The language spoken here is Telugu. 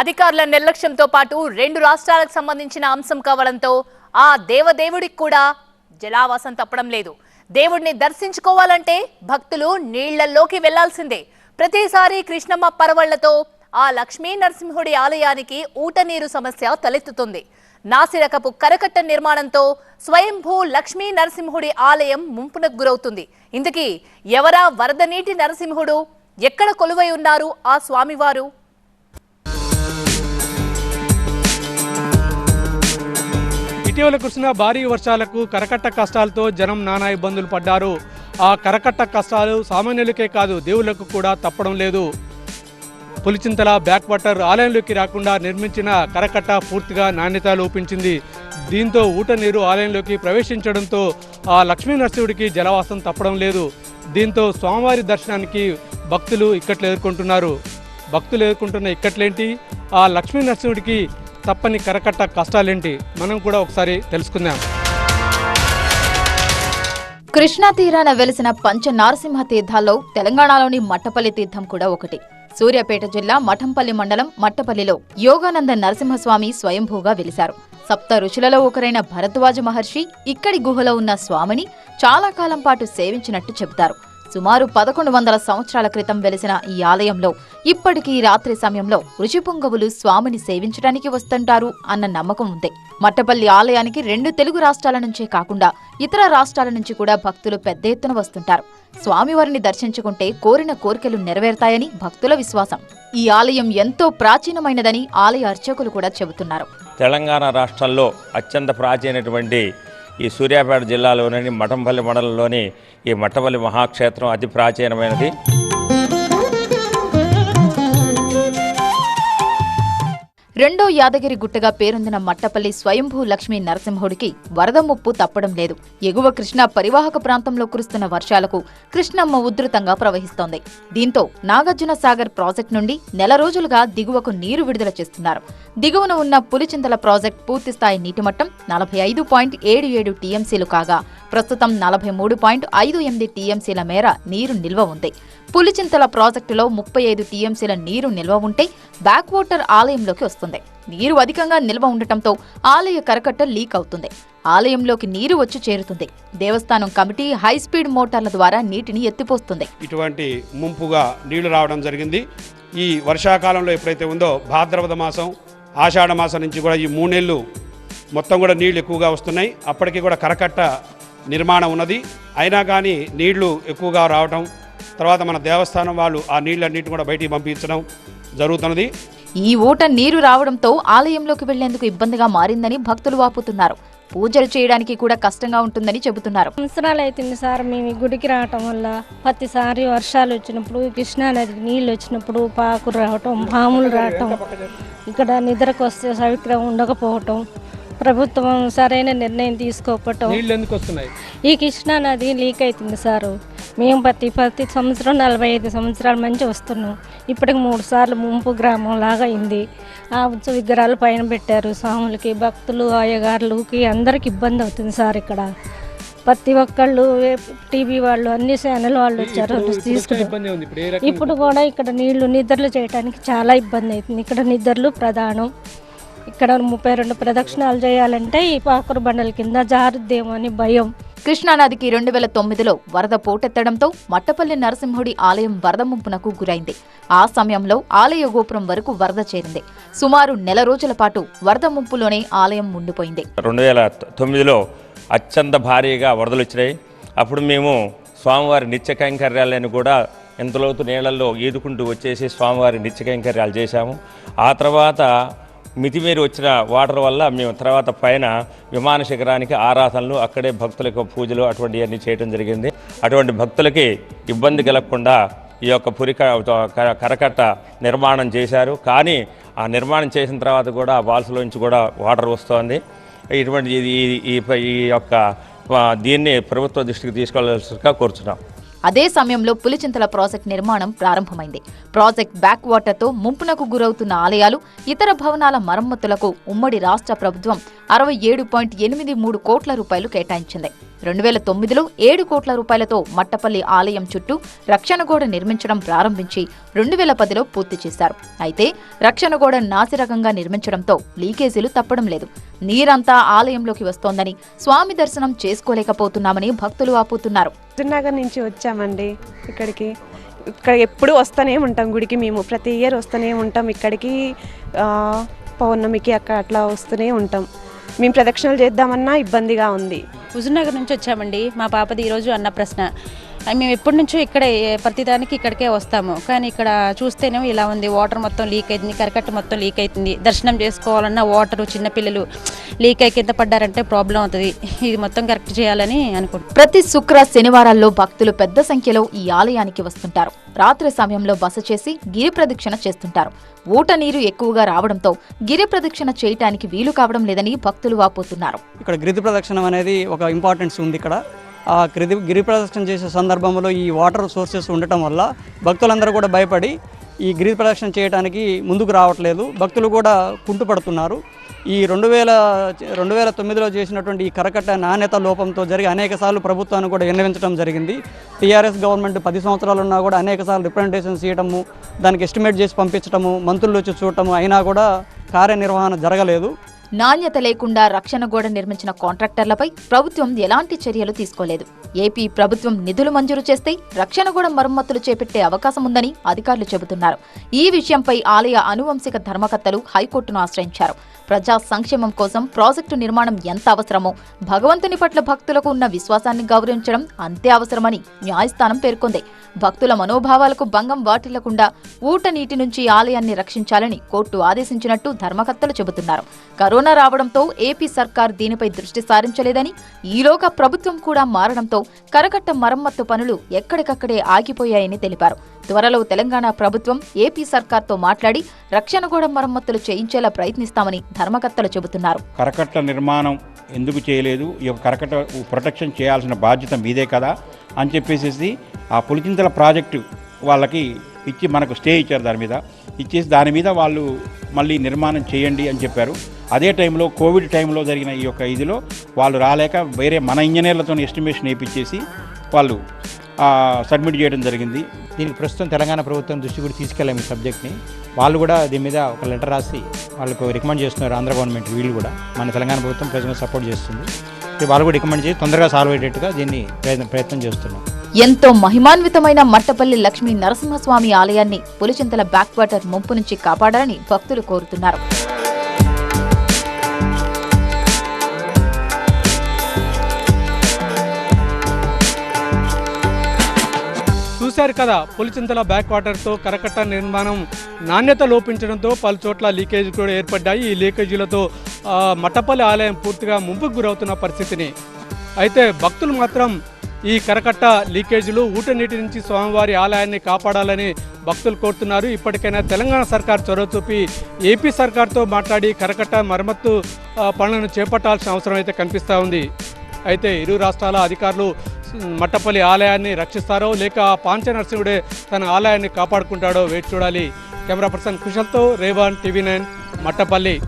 అధికారుల నిర్లక్ష్యంతో పాటు రెండు రాష్ట్రాలకు సంబంధించిన అంశం కావడంతో ఆ దేవదేవుడికి కూడా జలావాసం తప్పడం లేదు. దేవుడిని దర్శించుకోవాలంటే భక్తులు నీళ్ళలోకి వెళ్ళాల్సిందే. ప్రతిసారి కృష్ణమ్మ పర్వళ్ళతో ఆ లక్ష్మీ నరసింహుడి ఆలయానికి ఊటనీరు సమస్య తలెత్తుతుంది. నాసిరకపు కరకట్ట నిర్మాణంతో స్వయంభూ లక్ష్మీ నరసింహుడి ఆలయం ముంపునకు గురవుతుంది. ఇందుకీ ఎవరా వరద నీటి నరసింహుడు? ఎక్కడ కొలువై ఉన్నారు ఆ స్వామివారు? ఇటీవల కురిసిన భారీ వర్షాలకు కరకట్ట కష్టాలతో జనం నానా ఇబ్బందులు పడ్డారు. ఆ కరకట్ట కష్టాలు సామాన్యులకే కాదు దేవుళ్ళకు కూడా తప్పడం లేదు. పులిచింతల బ్యాక్ వాటర్ ఆలయంలోకి రాకుండా నిర్మించిన కరకట్ట పూర్తిగా నాణ్యత లోపించింది. దీంతో ఊట నీరు ఆలయంలోకి ప్రవేశించడంతో ఆ లక్ష్మీ నరసింహుడికి జలవాసం తప్పడం లేదు. దీంతో స్వామివారి దర్శనానికి భక్తులు ఇక్కట్లు ఎదుర్కొంటున్నారు. భక్తులు ఎదుర్కొంటున్న ఇక్కట్లేంటి? ఆ లక్ష్మీ నరసింహుడికి తప్పని కరకట్ట కష్టాలేంటి మనం కూడా ఒకసారి తెలుసుకుందాం. కృష్ణా తీరాన వెలిసిన పంచ నారసింహ తీర్థాల్లో తెలంగాణలోని మట్టపల్లి తీర్థం కూడా ఒకటి. సూర్యాపేట జిల్లా మఠంపల్లి మండలం మట్టపల్లిలో యోగానంద నరసింహస్వామి స్వయంభూగా వెలిశారు. సప్త ఋషులలో ఒకరైన భరద్వాజ మహర్షి ఇక్కడి గుహలో ఉన్న స్వామిని చాలా కాలం పాటు సేవించినట్టు చెబుతారు. సుమారు పదకొండు వందల సంవత్సరాల క్రితం వెలిసిన ఈ ఆలయంలో ఇప్పటికీ రాత్రి సమయంలో ఋషిపుంగవులు స్వామిని సేవించడానికి వస్తుంటారు అన్న నమ్మకం ఉంది. మట్టపల్లి ఆలయానికి రెండు తెలుగు రాష్ట్రాల నుంచే కాకుండా ఇతర రాష్ట్రాల నుంచి కూడా భక్తులు పెద్ద ఎత్తున వస్తుంటారు. స్వామివారిని దర్శించుకుంటే కోరిన కోరికలు నెరవేరుతాయని భక్తుల విశ్వాసం. ఈ ఆలయం ఎంతో ప్రాచీనమైనదని ఆలయ అర్చకులు కూడా చెబుతున్నారు. తెలంగాణ రాష్ట్రంలో అత్యంత ప్రాచీనటువంటి ఈ సూర్యాపేట జిల్లాలోని మఠంపల్లి మండలంలోని ఈ మఠంపల్లి మహాక్షేత్రం అతి ప్రాచీనమైనది. రెండో యాదగిరి గుట్టగా పేరొందిన మట్టపల్లి స్వయంభూ లక్ష్మీ నరసింహుడికి వరద ముప్పు తప్పడం లేదు. ఎగువ కృష్ణా పరివాహక ప్రాంతంలో కురుస్తున్న వర్షాలకు కృష్ణమ్మ ఉధృతంగా ప్రవహిస్తోంది. దీంతో నాగార్జున సాగర్ ప్రాజెక్టు నుండి నెల రోజులుగా దిగువకు నీరు విడుదల చేస్తున్నారు. దిగువన ఉన్న పులిచింతల ప్రాజెక్ట్ పూర్తిస్థాయి నీటి మట్టం నలభై ఐదు పాయింట్ ఏడు ఏడు టీఎంసీలు కాగా ప్రస్తుతం నలభై మూడు పాయింట్ ఐదు ఎనిమిది టీఎంసీల మేర నీరు నిల్వ ఉంది. పులిచింతల ప్రాజెక్టులో ముప్పై ఐదు టీఎంసీల నీరు నిల్వ ఉంటే బ్యాక్ వాటర్ ఆలయంలోకి వస్తుంది. నీరు అధికంగా నిల్వ ఉండటంతో ఆలయ కరకట్ట లీక్ అవుతుంది. ఆలయంలోకి నీరు వచ్చి చేరుతుంది. దేవస్థానం కమిటీ హై స్పీడ్ మోటార్ల ద్వారా నీటిని ఎత్తిపోస్తుంది. ఇటువంటి ముంపుగా నీళ్ళు రావడం జరిగింది. ఈ వర్షాకాలంలో ఎప్పుడైతే ఉందో భాద్రపద మాసం ఆషాఢ మాసం నుంచి కూడా ఈ మూడు నెలలు మొత్తం కూడా నీళ్ళు ఎక్కువగా వస్తున్నాయి. అప్పటికి కూడా కరకట్ట నిర్మాణం ఉన్నది. అయినా కానీ నీళ్ళు ఎక్కువగా రావటం తర్వాత మన దేవస్థానం వాళ్ళు ఆ నీళ్ళన్నింటిని కూడా బయటికి పంపించడం జరుగుతున్నది. ఈ ఊట నీరు రావడంతో ఆలయంలోకి వెళ్ళేందుకు ఇబ్బందిగా మారిందని భక్తులు వాపుతున్నారు. పూజలు చేయడానికి కూడా కష్టంగా ఉంటుందని చెబుతున్నారు. సంవత్సరాలు అవుతుంది సార్ మేము గుడికి రావటం వల్ల ప్రతిసారి వర్షాలు వచ్చినప్పుడు కృష్ణానది నీళ్ళు వచ్చినప్పుడు పాకులు రావటం పాములు రావటం ఇక్కడ నిద్రకు వస్తే సవిక్రం ఉండకపోవటం ప్రభుత్వం సరైన నిర్ణయం తీసుకోకపోవటం. నీళ్ళు ఎందుకు వస్తున్నాయి? ఈ కృష్ణా నది లీక్ అవుతుంది సారు. మేము ప్రతి ప్రతి సంవత్సరం నలభై ఐదు సంవత్సరాల మంచి వస్తున్నాం. ఇప్పటికి మూడు సార్లు ముంపు గ్రామం లాగా అయింది. ఆ ఉత్సవ విగ్రహాలు పైన పెట్టారు. స్వాములకి భక్తులు అయ్యగారులకి అందరికి ఇబ్బంది అవుతుంది సార్ ఇక్కడ. ప్రతి ఒక్కళ్ళు టీవీ వాళ్ళు అన్ని ఛానల్ వాళ్ళు వచ్చారు. తీసుకున్నారు రకంగా ఇప్పుడు కూడా ఇక్కడ నీళ్ళు నిద్రలు చేయడానికి చాలా ఇబ్బంది అవుతుంది. ఇక్కడ నిద్రలు ప్రధానం. ఇక్కడ ముప్పై రెండు ప్రదక్షిణాలు చేయాలంటే ఈ పాకురు బండల కింద జారుద్దేమో అని భయం. కృష్ణానదికి రెండు వేల తొమ్మిదిలో వరద పోటెత్తడంతో మట్టపల్లి నరసింహుడి ఆలయం వరద ముంపునకు గురైంది. ఆ సమయంలో ఆలయ గోపురం వరకు వరద చేరింది. సుమారు నెల రోజుల పాటు వరద ముంపులోనే ఆలయం ఉండిపోయింది. రెండు వేల తొమ్మిదిలో అత్యంత భారీగా వరదలు వచ్చినాయి. అప్పుడు మేము స్వామివారి నిత్య కైంకర్యాలను కూడా ఎంతలోతు నీళ్ళల్లో ఈదుకుంటూ వచ్చేసి స్వామివారి నిత్య కైంకర్యాలు చేశాము. ఆ తర్వాత మితిమీరి వచ్చిన వాటర్ వల్ల మేము తర్వాత పైన విమాన శిఖరానికి ఆరాధనలు అక్కడే భక్తులకు పూజలు అటువంటి అన్నీ చేయడం జరిగింది. అటువంటి భక్తులకి ఇబ్బంది కలగకుండా ఈ యొక్క పురిక క- కరకట్ట నిర్మాణం చేశారు. కానీ ఆ నిర్మాణం చేసిన తర్వాత కూడా వాల్స్లోంచి కూడా వాటర్ వస్తోంది. ఇటువంటి ఈ- ఈ ఈ యొక్క దీన్ని ప్రభుత్వ దృష్టికి తీసుకెళ్ళాల్సిగా కోరుచున్నాం. అదే సమయంలో పులిచింతల ప్రాజెక్ట్ నిర్మాణం ప్రారంభమైంది. ప్రాజెక్ట్ బ్యాక్ వాటర్తో ముంపునకు గురవుతున్న ఆలయాలు ఇతర భవనాల మరమ్మతులకు ఉమ్మడి రాష్ట్ర ప్రభుత్వం అరవై ఏడు పాయింట్ ఎనిమిది మూడు కోట్ల రూపాయలు కేటాయించింది. రెండు వేల తొమ్మిదిలో ఏడు కోట్ల రూపాయలతో మట్టపల్లి ఆలయం చుట్టూ రక్షణ గోడ నిర్మించడం ప్రారంభించి రెండు వేల పదిలో పూర్తి చేశారు. అయితే రక్షణ గోడ నాసిరకంగా నిర్మించడంతో లీకేజీలు తప్పడం లేదు. నీరంతా ఆలయంలోకి వస్తోందని స్వామి దర్శనం చేసుకోలేకపోతున్నామని భక్తులు ఆపుతున్నారు. హుజూర్నగర్ నుంచి వచ్చామండి ఇక్కడికి. ఇక్కడ ఎప్పుడు వస్తూనే ఉంటాం గుడికి మేము. ప్రతి ఇయర్ వస్తూనే ఉంటాం. ఇక్కడికి పౌర్ణమికి అక్కడ అట్లా వస్తూనే ఉంటాం. మేము ప్రదక్షిణలు చేద్దామన్నా ఇబ్బందిగా ఉంది. హుజూర్నగర్ నుంచి వచ్చామండి. మా పాపది ఈరోజు అన్న ప్రశ్న. మేము ఎప్పటి నుంచో ఇక్కడే ప్రతిదానికి ఇక్కడికే వస్తాము. కానీ ఇక్కడ చూస్తేనేమో ఇలా ఉంది. వాటర్ మొత్తం లీక్ అవుతుంది కరకట్ట మొత్తం లీక్ అవుతుంది దర్శనం చేసుకోవాలన్నా వాటర్ చిన్నపిల్లలు లీక్ అయి కింద పడ్డారంటే ప్రాబ్లం అవుతుంది. ఇది మొత్తం కరెక్ట్ చేయాలని అనుకుంటున్నాం. ప్రతి శుక్ర శనివారాల్లో భక్తులు పెద్ద సంఖ్యలో ఈ ఆలయానికి వస్తుంటారు. రాత్రి సమయంలో బస చేసి గిరి ప్రదక్షిణ చేస్తుంటారు. ఊట నీరు ఎక్కువగా రావడంతో గిరి ప్రదక్షిణ చేయటానికి వీలు కావడం లేదని భక్తులు వాపోతున్నారు. ఇక్కడ గిరి ప్రదక్షిణం అనేది ఒక ఇంపార్టెన్స్ ఉంది ఇక్కడ. గిరి గిరి ప్రదక్షిణ చేసే సందర్భంలో ఈ వాటర్ సోర్సెస్ ఉండటం వల్ల భక్తులందరూ కూడా భయపడి ఈ గిరి ప్రదక్షిణ చేయడానికి ముందుకు రావట్లేదు. భక్తులు కూడా కుంటుపడుతున్నారు. ఈ రెండు వేల రెండు వేల తొమ్మిదిలో చేసినటువంటి ఈ కరకట్ట నాణ్యత లోపంతో జరిగి అనేకసార్లు ప్రభుత్వాన్ని కూడా ఎన్నవించడం జరిగింది. టీఆర్ఎస్ గవర్నమెంట్ పది సంవత్సరాలు ఉన్నా కూడా అనేక సార్లు రిప్రజెంటేషన్స్ ఇవ్వడము దానికి ఎస్టిమేట్ చేసి పంపించడము మంత్రులు వచ్చి చూడటము అయినా కూడా కార్యనిర్వహణ జరగలేదు. నాణ్యత లేకుండా రక్షణ గోడ నిర్మించిన కాంట్రాక్టర్లపై ప్రభుత్వం ఎలాంటి చర్యలు తీసుకోలేదు. ఏపీ ప్రభుత్వం నిధులు మంజూరు చేస్తే రక్షణ గోడ మరమ్మతులు చేపట్టే అవకాశం ఉందని అధికారులు చెబుతున్నారు. ఈ విషయంపై ఆలయ అనువంశిక ధర్మకర్తలు హైకోర్టును ఆశ్రయించారు. ప్రజా సంక్షేమం కోసం ప్రాజెక్టు నిర్మాణం ఎంత అవసరమో భగవంతుని పట్ల భక్తులకు ఉన్న విశ్వాసాన్ని గౌరవించడం అంతే అవసరమని న్యాయస్థానం పేర్కొంది. భక్తుల మనోభావాలకు భంగం వాటిల్లకుండా ఊట నీటి నుంచి ఆలయాన్ని రక్షించాలని కోర్టు ఆదేశించినట్టు ధర్మకర్తలు చెబుతున్నారు. కరోనా రావడంతో ఏపీ సర్కార్ దీనిపై దృష్టి సారించలేదని ఈలోగా ప్రభుత్వం కూడా మారడంతో కరకట్ట మరమ్మత్తు పనులు ఎక్కడికక్కడే ఆగిపోయాయని తెలిపారు. త్వరలో తెలంగాణ ప్రభుత్వం ఏపీ సర్కార్తో మాట్లాడి రక్షణ గోడ మరమ్మతులు చేయించేలా ప్రయత్నిస్తామని ధర్మకర్తలు చెబుతున్నారు. కరకట్ట నిర్మాణం ఎందుకు చేయలేదు? ఈ యొక్క కరకట్ట ప్రొటెక్షన్ చేయాల్సిన బాధ్యత మీదే కదా? అని చెప్పేసి ఆ పులిచింతల ప్రాజెక్టు వాళ్ళకి ఇచ్చి మనకు స్టే ఇచ్చారు దాని మీద. ఇచ్చేసి దాని మీద వాళ్ళు మళ్ళీ నిర్మాణం చేయండి అని చెప్పారు. అదే టైంలో కోవిడ్ టైంలో జరిగిన ఈ యొక్క ఇదిలో వాళ్ళు రాలేక వేరే మన ఇంజనీర్లతో ఎస్టిమేషన్ వేయించేసి వాళ్ళు సబ్మిట్ చేయడం జరిగింది. దీనికి ప్రస్తుతం తెలంగాణ ప్రభుత్వం దృష్టి కూడా తీసుకెళ్ళాము ఈ సబ్జెక్ట్ని వాళ్ళు కూడా దీని మీద ఒక లెటర్ రాసి వాళ్ళకు రికమెండ్ చేస్తున్నారు ఆంధ్ర గవర్నమెంట్ వీళ్ళు కూడా. మన తెలంగాణ ప్రభుత్వం ప్రజలను సపోర్ట్ చేస్తుంది. వాళ్ళు కూడా రికమెండ్ చేసి తొందరగా సాల్వ్ అయ్యేటట్టుగా దీన్ని ప్రయత్నం ప్రయత్నం చేస్తున్నాం. ఎంతో మహిమాన్వితమైన మట్టపల్లి లక్ష్మీ నరసింహస్వామి ఆలయాన్ని పులిచింతల బ్యాక్వాటర్ ముంపు నుంచి కాపాడాలని భక్తులు కోరుతున్నారు. చూశారు కదా. పులిచింతల బ్యాక్ వాటర్తో కరకట్ట నిర్మాణం నాణ్యత లోపించడంతో పలు చోట్ల లీకేజ్ కూడా ఏర్పడ్డాయి. ఈ లీకేజీలతో ఆ, మట్టపల్లి ఆలయం పూర్తిగా ముంపుకు గురవుతున్న పరిస్థితిని. అయితే భక్తులు మాత్రం ఈ కరకట్ట లీకేజీలు ఊట నీటి నుంచి స్వామివారి ఆలయాన్ని కాపాడాలని భక్తులు కోరుతున్నారు. ఇప్పటికైనా తెలంగాణ సర్కార్ చొరవ చూపి ఏపీ సర్కార్తో మాట్లాడి కరకట్ట మరమ్మత్తు పనులను చేపట్టాల్సిన అవసరం అయితే కనిపిస్తూ ఉంది. అయితే ఇరు రాష్ట్రాల అధికారులు మట్టపల్లి ఆలయాన్ని రక్షిస్తారో లేక పాంచ నరసింహుడే తన ఆలయాన్ని కాపాడుకుంటాడో వేచి చూడాలి. కెమెరా పర్సన్ కుశల్తో రేవాన్ టీవీ నైన్ మట్టపల్లి.